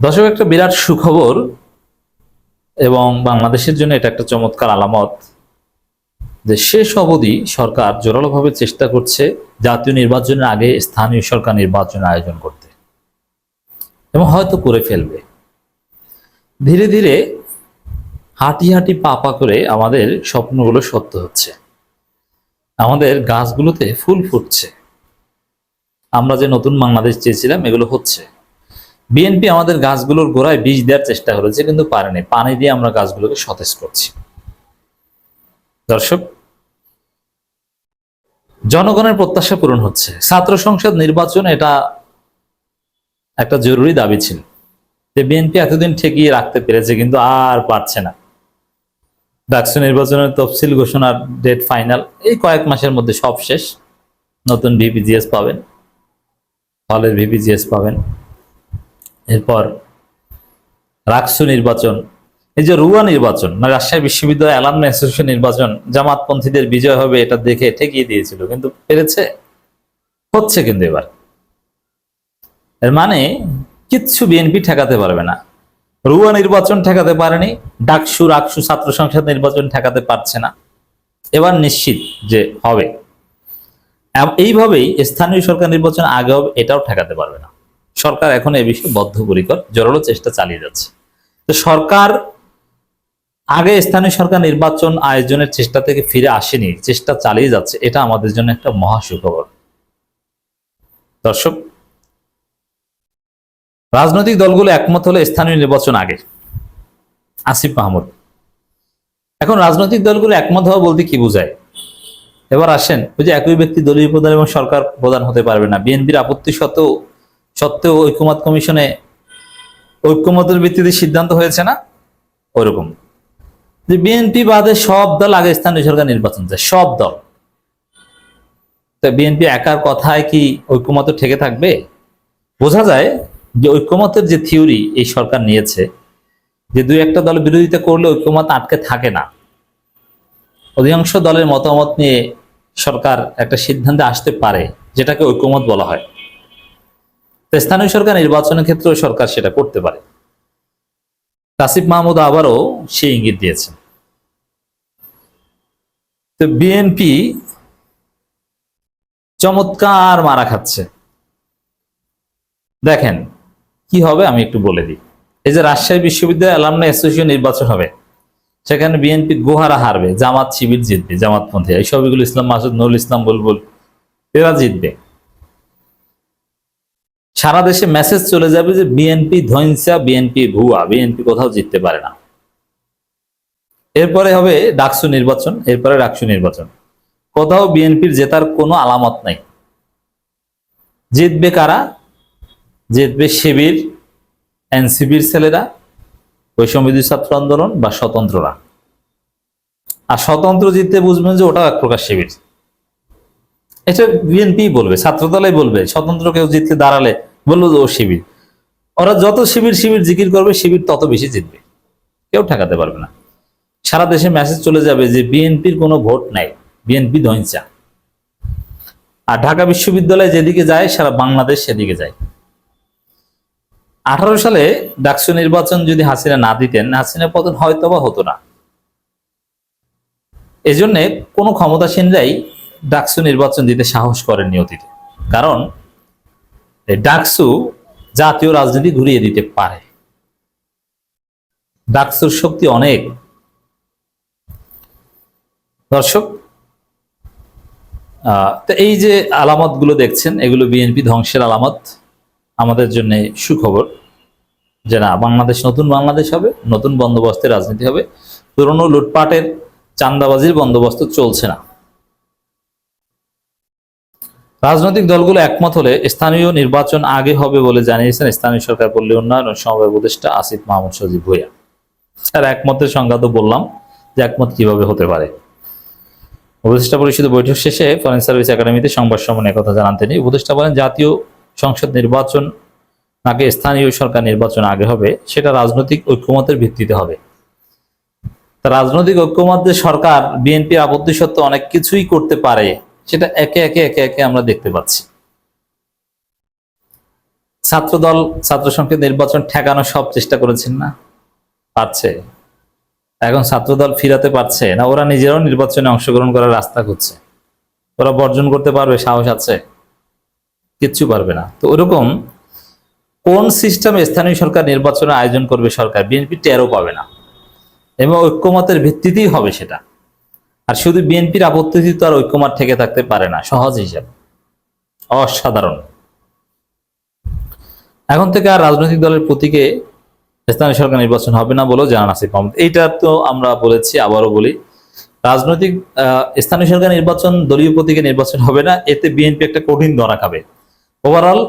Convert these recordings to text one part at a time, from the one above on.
দর্শক, একটা বিরাট সুখবর এবং বাংলাদেশের জন্য এটা একটা চমৎকার আলামত যে শেষ অবধি সরকার জোরালোভাবে চেষ্টা করছে জাতীয় নির্বাচনের আগে স্থানীয় সরকার নির্বাচন আয়োজন করতে। এবং হয়তো করে ফেলবে। ধীরে ধীরে হাঁটি হাঁটি পা পা করে আমাদের স্বপ্নগুলো সত্য হচ্ছে। আমাদের গাছগুলোতে ফুল ফুটছে। আমরা যে নতুন বাংলাদেশ চেয়েছিলাম, এগুলো হচ্ছে। বিএনপি আমাদের গাছগুলোর গোড়ায় বীজ দেওয়ার চেষ্টা করেছে, কিন্তু পারেনি। পানি দিয়ে আমরা গাছগুলোকে সতেজ করছি। দর্শক, জনগণের প্রত্যাশা পূরণ হচ্ছে। ছাত্র সংসদ নির্বাচন এটা একটা জরুরি দাবি ছিল। যে বিএনপি এতদিন ঠেকিয়ে রাখতে পেরেছে, কিন্তু আর পারছে না। ডাকসু নির্বাচনের তফসিল ঘোষণার ডেট ফাইনাল এই কয়েক মাসের মধ্যে সব শেষ। নতুন ভিপিজিএস পাবেন। হলের ভিপিজিএস পাবেন। এরপর রাকসু নির্বাচন, এই যে রুয়া নির্বাচন মানে রাজশাহী বিশ্ববিদ্যালয় অ্যালামনা অ্যাসোসিয়েশন নির্বাচন, জামাতপন্থীদের বিজয় হবে এটা দেখে ঠেকিয়ে দিয়েছিল, কিন্তু পেরেছে, হচ্ছে কিন্তু এবার। এর মানে কিচ্ছু বিএনপি ঠেকাতে পারবে না। রুয়া নির্বাচন ঠেকাতে পারেনি, ডাকসু, রাকসু ছাত্র সংসদ নির্বাচন ঠেকাতে পারছে না। এবার নিশ্চিত যে হবে। এইভাবেই স্থানীয় সরকার নির্বাচন আগে হবে এটাও ঠেকাতে পারবে না। সরকার এখন এ বিষয়ে বদ্ধপরিকর, জোরালো চেষ্টা চালিয়ে যাচ্ছে। তো সরকার, আগে স্থানীয় সরকার নির্বাচন আয়োজনের চেষ্টা থেকে ফিরে আসেনি, চেষ্টা চালিয়ে যাচ্ছে, এটা আমাদের জন্য একটা মহা সুখবর। দর্শক, রাজনৈতিক দলগুলো একমত হলে স্থানীয় নির্বাচন আগে। আসিফ মাহমুদ, এখন রাজনৈতিক দলগুলো একমত হওয়া বলতে কি বোঝায়? এবার আসেন, ওই যে একই ব্যক্তি দলীয় প্রধান এবং সরকার প্রধান হতে পারবে না, বিএনপির আপত্তি সত্ত্বেও সত্ত্বেও ঐক্যমত কমিশনে ঐক্যমতের ভিত্তিতে সিদ্ধান্ত হয়েছে না? ওরকম। যে বিএনপি বাদে সব দল আগে স্থানীয় সরকার নির্বাচন চায়, সব দল। তো বিএনপি একার কথায় কি ঐক্যমত ঠেকে থাকবে? বোঝা যায় যে ঐক্যমতের যে থিওরি এই সরকার নিয়েছে, যে দুই একটা দল বিরোধিতা করলে ঐক্যমত আটকে থাকে না। অধিকাংশ দলের মতামত নিয়ে সরকার একটা সিদ্ধান্তে আসতে পারে, যেটাকে ঐক্যমত বলা হয়। তো স্থানীয় সরকার নির্বাচনের ক্ষেত্রেও সরকার সেটা করতে পারে। কাসিফ মাহমুদ আবারও সেই ইঙ্গিত দিয়েছেন। তো বিএনপি চমৎকার মারা খাচ্ছে। দেখেন, কি হবে আমি একটু বলে দিই। এই যে রাজশাহী বিশ্ববিদ্যালয় অ্যালামনা অ্যাসোসিয়েশন নির্বাচন হবে, সেখানে বিএনপি গোহারা হারবে, জামাত শিবির জিতবে জামাতপন্থী এই সবগুলো ইসলাম মাসুদ, নুরুল ইসলাম বুলবুল, এরা জিতবে। সারা দেশে মেসেজ চলে যাবে যে বিএনপি ধ্বংসা বিএনপি ভুয়া বিএনপি কোথাও জিততে পারে না। এরপরে হবে ডাকসু নির্বাচন, এরপরে ডাকসু নির্বাচন। কোথাও বিএনপির জেতার কোনো আলামত নাই। জিতবে কারা? জিতবে শিবির এনসিপির ছেলেরা বৈষম্যবিধি ছাত্র আন্দোলন বা স্বতন্ত্ররা। আর স্বতন্ত্র জিততে বুঝবেন যে ওটাও এক প্রকার শিবির। এটা বিএনপি বলবে ছাত্রদলাই বলবে, স্বতন্ত্র কেউ জিততে দাঁড়ালে বলল ও শিবির। ওরা যত শিবির শিবির জিকির করবে, শিবির তত বেশি জিতবে। কেউ ঠেকাতে পারবে না। সারা দেশে মেসেজ চলে যাবে যে বিএনপির কোনো ভোট নাই, বিএনপি ধ্বংসা আর ঢাকা বিশ্ববিদ্যালয় যেদিকে যায়, সারা বাংলাদেশ সেদিকে যায়। আঠারো সালে ডাকসু নির্বাচন যদি হাসিনা না দিতেন হাসিনা পতন হয়তো বা হতো না। এজন্যে কোনো ক্ষমতাসীনরাই ডাকসু নির্বাচন দিতে সাহস করেননি অতীতে কারণ ডাকসু জাতীয় রাজনীতি ঘুরিয়ে দিতে পারে। ডাকসুর শক্তি অনেক। দর্শক তো এই যে আলামতগুলো দেখছেন, এগুলো বিএনপি ধ্বংসের আলামত। আমাদের জন্য সুখবর যে না, বাংলাদেশ নতুন বাংলাদেশ হবে, নতুন বন্দোবস্তের রাজনীতি হবে। পুরনো লুটপাটের চান্দাবাজির বন্দোবস্ত চলছে না। রাজনৈতিক দলগুলো একমত হলে স্থানীয় নির্বাচন আগে হবে বলে জানিয়েছেন স্থানীয় সরকার পল্লী উন্নয়ন ও সমবায় উপদেষ্টা আসিফ মাহমুদ সজিব ভুইয়া। স্যার, একমতের সংজ্ঞা তো বললাম যে একমত কীভাবে হতে পারে। উপদেষ্টা পরিষদের বৈঠক শেষে ফরেন সার্ভিস একাডেমিতে সংবাদ সম্মেলনে কথা জানান তিনি। উপদেষ্টা বলেন, জাতীয় সংসদ নির্বাচন নাকি স্থানীয় সরকার নির্বাচন আগে হবে, সেটা রাজনৈতিক ঐক্যমতের ভিত্তিতে হবে। রাজনৈতিক ঐক্যমত্যে সরকার, বিএনপির আপত্তি সত্ত্বেও অনেক কিছুই করতে পারে। সেটা একে একে একে একে আমরা দেখতে পাচ্ছি। ছাত্রদল ছাত্র সংসদ নির্বাচন ঠেকানো সব চেষ্টা করেছেন না? পারছে। এখন ছাত্রদল ফিরাতে পারছে না? ওরা নিজেরাও নির্বাচনে অংশগ্রহণ করার রাস্তা খুঁজছে। ওরা বর্জন করতে পারবে, সাহস আছে। কিচ্ছু পারবে না। তো ওরকম কোন সিস্টেমে স্থানীয় সরকার নির্বাচনের আয়োজন করবে সরকার? বিএনপি টেরও পাবে না। এবং ঐক্যমতের ভিত্তিতেই হবে সেটা। আর শুধু বিএনপির আপত্তি তো আর ঐক্যমত থেকে থাকতে পারে না, সহজ হিসাব। অসাধারণ। এখন থেকে আর রাজনৈতিক দলের প্রতীকে স্থানীয় সরকার নির্বাচন হবে না বলেও জানান আছে কম এইটা তো আমরা বলেছি, আবারও বলি। রাজনৈতিক স্থানীয় সরকার নির্বাচন, দলীয় প্রতীকে নির্বাচন হবে না, এতে বিএনপি একটা কঠিন ধরা খাবে। ওভারঅল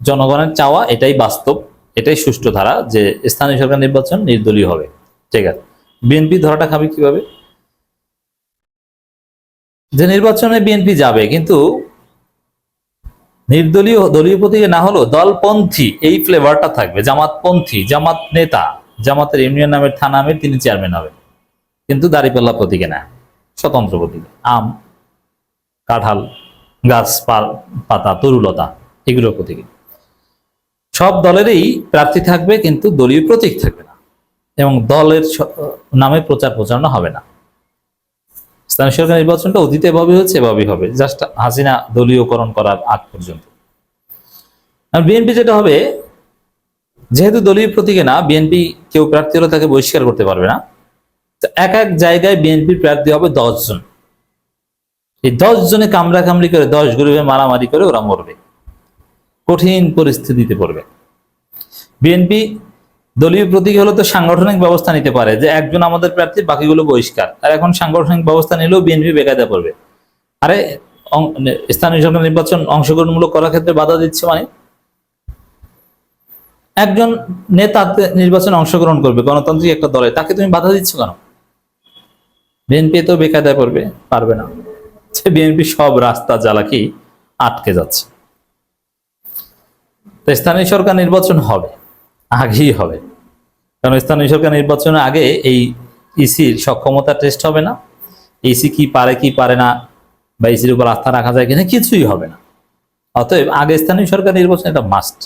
জনগণের চাওয়া এটাই বাস্তব, এটাই সুষ্ঠু ধারা যে স্থানীয় সরকার নির্বাচন নির্দলীয় হবে। ঠিক আছে। বিএনপি ধরাটা খাবে কীভাবে? যে নির্বাচনে বিএনপি যাবে, কিন্তু নির্দলীয় দলীয় প্রতীকে না হলেও দলপন্থী এই ফ্লেভারটা থাকবে। জামাতপন্থী, জামাত নেতা, জামাতের ইউনিয়ন নামের থানা আমির, তিনি চেয়ারম্যান হবেন। কিন্তু দাঁড়িপাল্লা প্রতীকে না, স্বতন্ত্র প্রতীকে। আম, কাঁঠাল, গাছ পাতা, তরুলতা, এগুলোর প্রতীকে। সব দলেরই প্রার্থী থাকবে, কিন্তু দলীয় প্রতীক থাকবে না। এবং দলের নামে প্রচার প্রচারণা হবে না। স্থানীয় সরকার নির্বাচনটা অতীতে এভাবে হচ্ছে এভাবেই হবে। জাস্ট হাসিনা দলীয়করণ করার আগ পর্যন্ত। বিএনপি যেটা হবে, যেহেতু দলীয় প্রতীকে না, বিএনপি কেউ প্রার্থী হলে তাকে বহিষ্কার করতে পারবে না। তো এক এক জায়গায় বিএনপির প্রার্থী হবে দশ জন। এই দশ জনে কামড়া কামড়ি করে, দশ গ্রুপে মারামারি করে ওরা মরবে। কঠিন পরিস্থিতিতে পড়বে। বিএনপি দলীয় প্রতীক হলে তো সাংগঠনিক ব্যবস্থা নিতে পারে, যে একজন আমাদের প্রার্থী, বাকিগুলো বহিষ্কার। আর এখন সাংগঠনিক ব্যবস্থা নিলেও বিএনপি বেকায়দা পড়বে আরে স্থানীয় সরকার নির্বাচন অংশগ্রহণমূলক করার ক্ষেত্রে বাধা দিচ্ছে মানে? একজন নেতা নির্বাচনে অংশগ্রহণ করবে, গণতান্ত্রিক একটা দলে, তাকে তুমি বাধা দিচ্ছ কেন? বিএনপি তো বেকায়দায় পড়বে পারবে না। সে বিএনপি সব রাস্তা জ্বালাকি আটকে যাচ্ছে। তো স্থানীয় সরকার নির্বাচন হবে। আগেই হবে। কারণ স্থানীয় সরকার নির্বাচনের আগে এই ইসির সক্ষমতা টেস্ট হবে না। ইসি কি পারে কি পারে না, বা ইসির উপর আস্থা রাখা যায় কিনা কিছুই হবে না। অতএব আগে স্থানীয় সরকার নির্বাচন এটা মাস্ট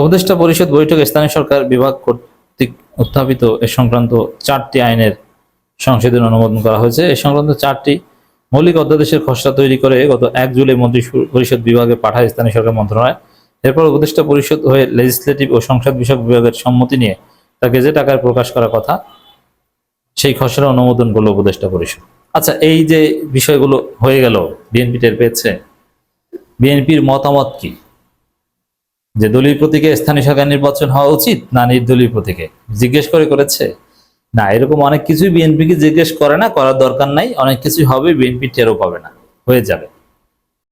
উপদেষ্টা পরিষদ বৈঠকে স্থানীয় সরকার বিভাগ কর্তৃক উত্থাপিত এ সংক্রান্ত চারটি আইনের সংশোধন অনুমোদন করা হয়েছে। এ সংক্রান্ত চারটি মৌলিক অধ্যাদেশের খসড়া তৈরি করে গত এক জুলাই মন্ত্রী পরিষদ বিভাগে পাঠায় স্থানীয় সরকার মন্ত্রণালয়। এরপর উপদেষ্টা পরিষদ হয়ে লেজিসলেটিভ ও সংসদ বিষয়ক বিভাগের সম্মতি নিয়ে তা গেজেট আকারে প্রকাশ করার কথা, সেই খসড়া অনুমোদন করল উপদেষ্টা পরিষদ। আচ্ছা এই যে বিষয়গুলো হয়ে গেল বিএনপি টের পেয়েছে বিএনপির মতামত কি? যে দলীয় প্রতীকে স্থানীয় সরকার নির্বাচন হওয়া উচিত না নির্দলীয় প্রতীকে? জিজ্ঞেস করে করেছে? না, এরকম অনেক কিছুই বিএনপিকে জিজ্ঞেস করে না, করার দরকার নাই, অনেক কিছুই হবে বিএনপি টেরও পাবে না, হয়ে যাবে।